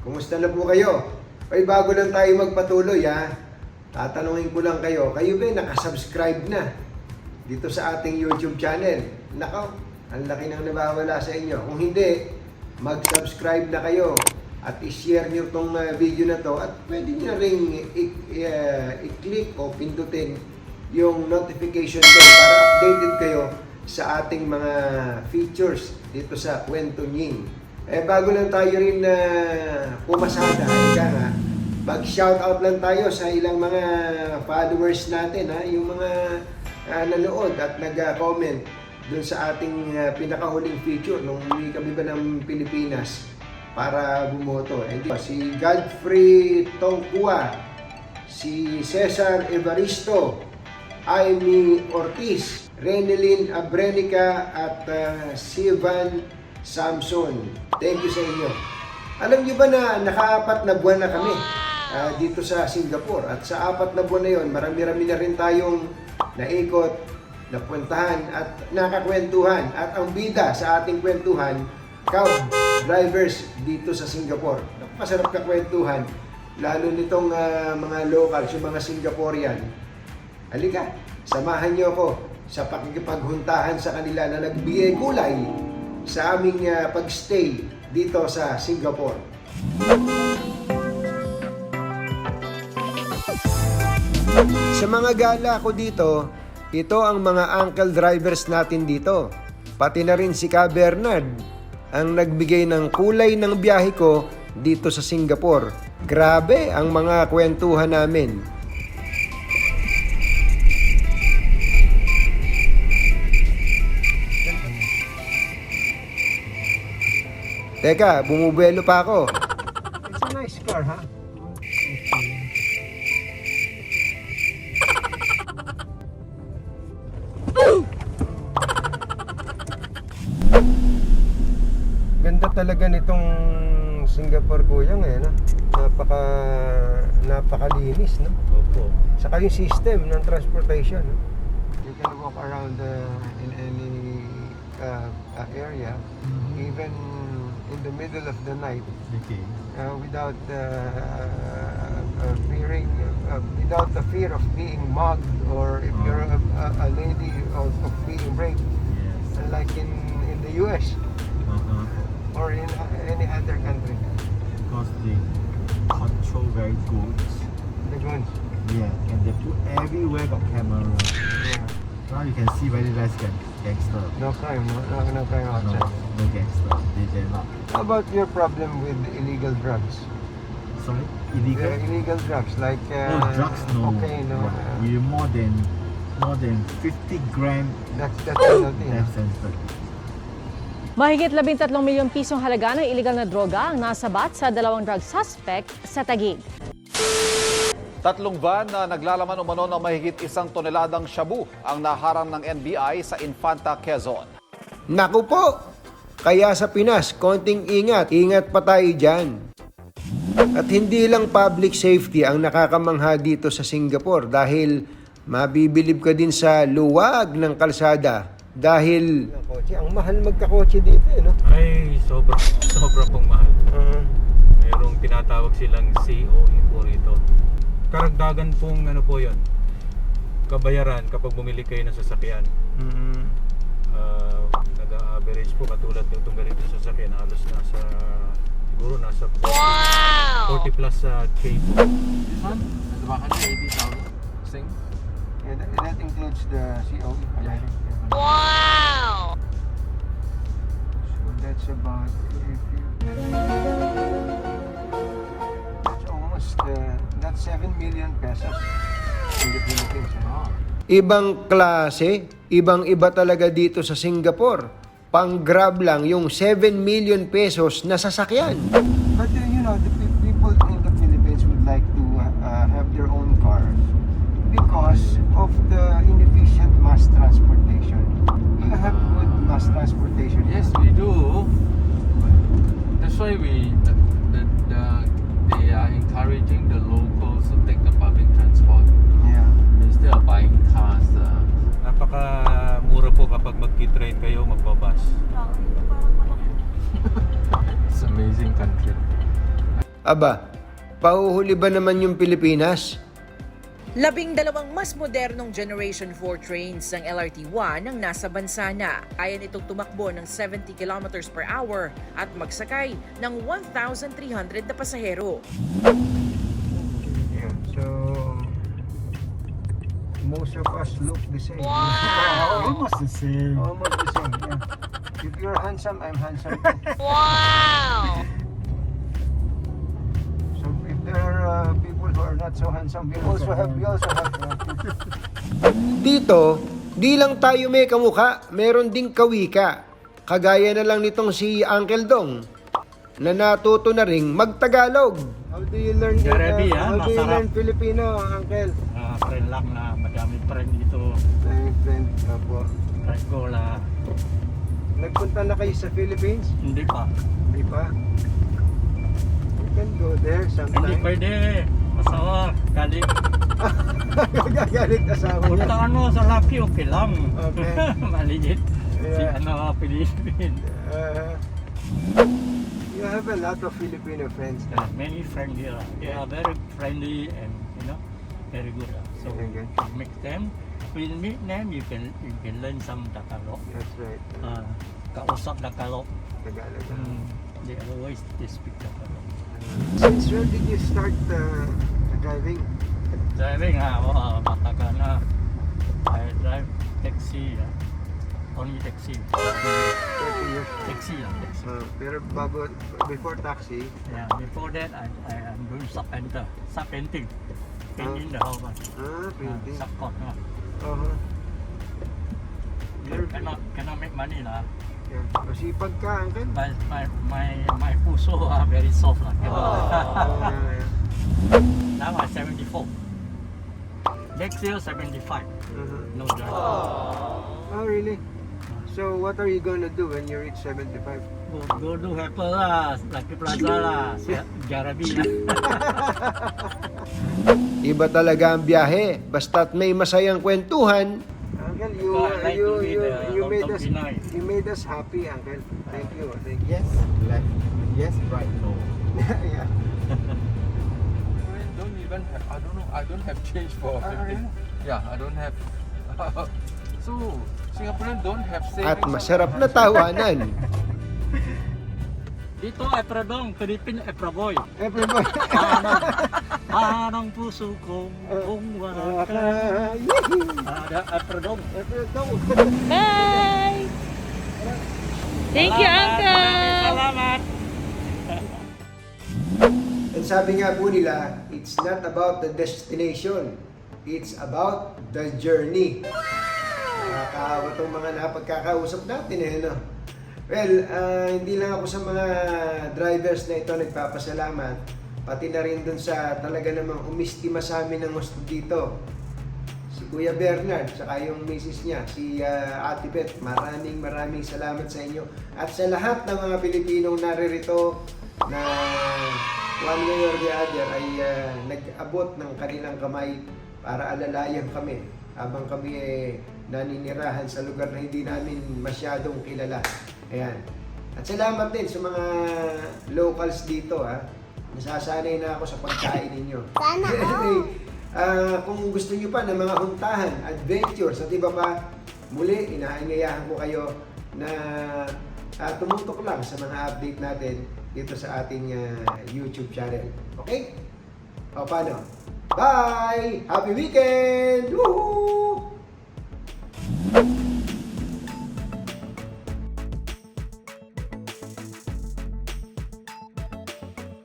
Kumusta na po kayo? Ay, bago lang tayo magpatuloy ha. Tatanungin ko lang kayo, kayo ba nakasubscribe na dito sa ating YouTube channel? Nako, ang laki nang nabawala sa inyo. Kung hindi, mag-subscribe na kayo at i-share nyo itong uh, video na to at pwede nyo i- uh, i-click o pindutin yung notification bell para updated kayo sa ating mga features dito sa Kwento Nying. Eh, bago lang tayo rin na pumasada, ika nga, mag-shoutout lang tayo sa ilang mga followers natin, ha? yung mga ah, nanood at nag-comment dun sa ating ah, pinakahuling feature nung umuwi kami ba ng Pilipinas para bumoto. Eh, ba, si Godfrey Tongkua, si Cesar Evaristo, Amy Ortiz, Renelyn Abrenica at uh, Sivan Samson. Thank you sa inyo. Alam niyo ba na nakaapat na buwan na kami ah, dito sa Singapore at sa apat na buwan na yon, marami-rami na rin tayong naikot, napuntahan at nakakwentuhan. At ang bida sa ating kwentuhan, cab drivers dito sa Singapore. Masarap ka kwentuhan, lalo nitong ah, mga locals, yung mga Singaporean. Halika, samahan niyo ako sa pakikipaghuntahan sa kanila na nagbigay kulay sa aming ah, pagstay dito sa Singapore. Sa mga gala ko dito, ito ang mga uncle drivers natin dito. Pati na rin si Ka Bernard ang nagbigay ng kulay ng biyahe ko dito sa Singapore. Grabe ang mga kwentuhan namin. Teka, bumubuelo pa ako. It's a nice car, ha? Ganda talaga nitong Singapore kuya ngayon, ha? Napaka napakalinis, no? Opo. Saka yung system ng transportation. no? You can walk around uh, in any uh, uh, area, even in the middle of the night, Okay. uh, without uh, uh, fearing, uh, without the fear of being mugged, or if you're a, a, a lady of, of being raped, Yes. like in in the U.S. Uh-huh. or in uh, any other country. Because they control very good. The guns. Yeah. And they put everywhere got camera. Yeah. Now you can see very less gang- gangster. No crime, no, no, no crime No, outside. no gangster. They they're not. How about your problem with illegal drugs? Sorry. The Illegal. illegal drugs like uh, oh, drugs no. Okay, no. Yeah. uh, We more than more than 50 gram that's that's penalty. no? death sentence. Mahigit 13 milyong pisong halaga ng iligal na droga ang nasabat sa dalawang drug suspect sa Taguig. Tatlong van na naglalaman umano ng mahigit isang toneladang shabu ang naharang ng NBI sa Infanta, Quezon. Naku po! Kaya sa Pinas, konting ingat. Ingat pa tayo dyan. At hindi lang public safety ang nakakamangha dito sa Singapore dahil mabibilib ka din sa luwag ng kalsada dahil... Ang mahal magkakotse dito, eh, no? Ay, sobra, sobra pong mahal. Uh, Mayroong tinatawag silang COE po rito. Karagdagan pong ano po yon kabayaran kapag bumili kayo ng sasakyan. mm, Ah, nag-average po katulad ng itong ganito sasakyan halos nasa siguro nasa 40, 40 plus sa K po. This one is about 180,000 Sing. yeah, that, that includes the COE. Yeah. Wow! So that's about if you million pesos in the Philippines. Oh. Ibang klase, ibang-iba talaga dito sa Singapore. Pang-grab lang yung 7 million pesos na sasakyan. But uh, you know, the pe- people in the Philippines would like to uh, have their own cars because of the inefficient mass transportation. You have good mass transportation. Yes, we do. That's why we the, the, the they are encouraging the locals to take the public transport Yeah. instead of buying cars. Uh, Napaka-mura po kapag mag-train kayo, magbabas. It's amazing country. Aba, pahuhuli ba naman yung Pilipinas? Labing dalawang mas modernong Generation 4 trains ng LRT-1 ang nasa bansa na. Kaya nitong tumakbo ng 70 kilometers per hour at magsakay ng 1,300 na pasahero. Yeah, so most of us look the same. Almost the same. Almost the. If you're handsome, I'm handsome. So if there are uh, people who are not so handsome, we also have we also have. uh, Dito, di lang tayo may kamukha, meron ding kawika. Kagaya na lang nitong si Uncle Dong na natuto na ring magtagalog. How do you learn Jarabi, ah, how do you learn Filipino, Uncle? Ah, friend lang na madami friend dito. My friend, apo. Friend ko la, Nagpunta na kayo sa Philippines? hindi pa. Di ba? You can go there Hindi sometime. pwede. Asawa, galing. Gagalit asawa niya. Punta ano sa Lucky, okay lang. Okay. Maliit. Si Yeah. ano, Philippine. Uh, you have a lot of Filipino friends. Uh, many friends here. They are very friendly and you know very good. So you make them. You meet them, you can you can learn some Tagalog. That's right. Uh, kausap Tagalog. Tagalog. Mm, they always they speak Tagalog. Since when did you start uh, driving? Driving ha, uh, matagal na. I drive taxi. ah. only taxi. Taxi lang, taxi. Uh, pero bago, before taxi, Yeah, before that, I, I am doing carpenter, carpenting. Painting the house. ah, Uh, painting. Uh. Uh-huh. Cannot, cannot make money lah. yeah. Masipag ka, uncle. My, my, my, my puso are very soft lah. Uh, now I'm 74. Next year 75. uh-huh. No job. Oh, really? So, what are you gonna do when you reach 75? Go, go do helper lah, Lucky Plaza lah, Jarabi lah. Iba talaga ang biyahe. Basta't may masayang kwentuhan. Uncle, you, like you, to you, you made us, you made us happy, Uncle. Thank you. Thank you. Yes, left. Yes, right, no. yeah. I don't even have, I don't know, I don't have change for Ah, 50. really? Yeah, I don't have. so, Singaporean don't have savings. At masarap na tawanan. Dito ay pradong, Philippine ay praboy. Everybody. Parang, puso kong kung wala ka. Ada ay pradong. Bye! Thank you, Uncle! Salamat. And sabi nga po nila, it's not about the destination. It's about the journey. Nakakaawa tong mga napagkakausap natin eh, no? Well, ah, hindi lang ako sa mga drivers na ito nagpapasalamat, pati na rin dun sa talaga namang umistima sa amin ng gusto dito. Si Kuya Bernard, saka yung misis niya, si ah, Ate Beth, maraming maraming salamat sa inyo. At sa lahat ng mga Pilipinong naririto na one way or the other ay ah, nag-abot ng kanilang kamay para alalayan kami habang kami eh, naninirahan sa lugar na hindi namin masyadong kilala. Ayan. At salamat din sa mga locals dito ha. Nasasanay na ako sa pagkain ninyo. Sana anyway, ah, kung gusto nyo pa ng mga huntahan, adventures, at iba pa, muli, inaangayahan ko kayo na ah, tumutok lang sa mga update natin dito sa ating ah, YouTube channel. Okay? O, paano? Bye! Happy weekend! Woohoo! Thank you.